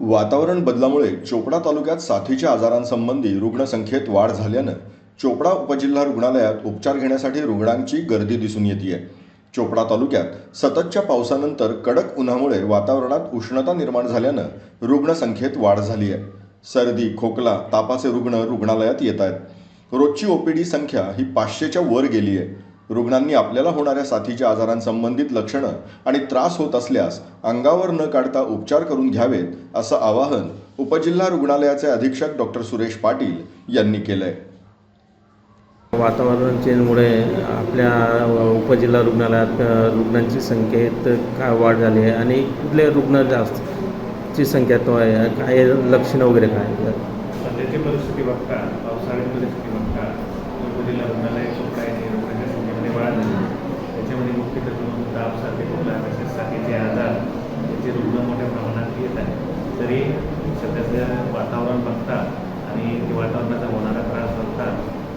वातावरण बदलामुळे चोपडा तालुक्यात साथीच्या आजारांसंबंधी रुग्णसंख्येत वाढ झाल्यानं चोपडा उपजिल्हा रुग्णालयात उपचार घेण्यासाठी रुग्णांची गर्दी दिसून येते आहे चोपडा तालुक्यात सततच्या पावसानंतर कडक उन्हामुळे वातावरणात उष्णता निर्माण झाल्यानं रुग्णसंख्येत वाढ झाली आहे सर्दी खोकला तापाचे रुग्ण रुग्णालयात येत आहेत रोजची ओपीडी संख्या ही पाचशेच्या वर गेली आहे रुग्णांनी आपल्याला होणाऱ्या साथीच्या आजारांसंबंधित लक्षणं आणि त्रास होत असल्यास अंगावर न काढता उपचार करून घ्यावेत असं आवाहन उपजिल्हा रुग्णालयाचे अधीक्षक डॉक्टर सुरेश पाटील यांनी केलं आहे वातावरण चेंजमुळे आपल्या उपजिल्हा रुग्णालयात रुग्णांची संख्येत काय वाढ झाली आहे आणि कुठले रुग्ण जास्त ची संख्या तो आहे काय लक्षणं वगैरे काय सध्याची परिस्थिती बघता पावसाळी परिस्थिती बघता उपजिल्हा रुग्णालय वाढ झाली त्याच्यामध्ये मुख्यतः करून ताप सारखे खोकला तसेच साथीचे आजार याचे रुग्ण मोठ्या प्रमाणात येत आहेत. तरी सध्याचं वातावरण बघता आणि ते वातावरणाचा होणारा त्रास बघता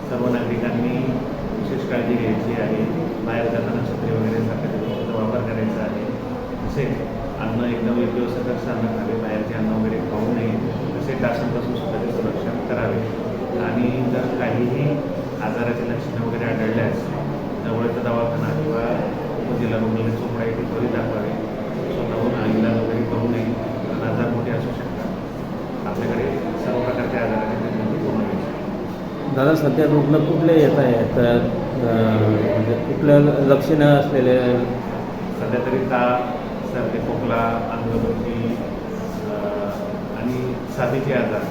सर्व नागरिकांनी विशेष काळजी घ्यायची आहे. बाहेर जाताना छत्री वगैरे सारख्या वापर करायचा आहे. तसेच अन्न एकदम एक दिवस सतत अन्न खावे बाहेरचे अन्न वगैरे खाऊ नये. तसे डासांपासून स्वतःचे संरक्षण करावे. आणि जर काहीही आजाराचे लक्षणं वगैरे आढळल्यास जवळचा दवाखाना किंवा उपजिल्हा रुग्णालय चोपडा येथे त्वरित दाखवावे स्वतःहून इलाज वगैरे करू नये कारण आजार मोठे असू शकतात. आपल्याकडे सर्व प्रकारच्या आजाराचे पूर्ण होईल. दादा सध्या रुग्ण कुठले येत आहेत? म्हणजे कुठल्या लक्षणं असलेले? सध्या तरी ताप सर्दी खोकला अंगदुखी अं, आणि साथीचे आजार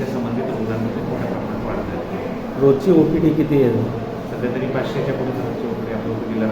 या संबंधित रुग्णांमध्ये मोठ्या प्रमाणात वाढत आहे. रोजची ओ पी डी किती आहे? सध्या तरी पाचशेच्या पुढे रोजची उपरी आपल्या उपजिल्हा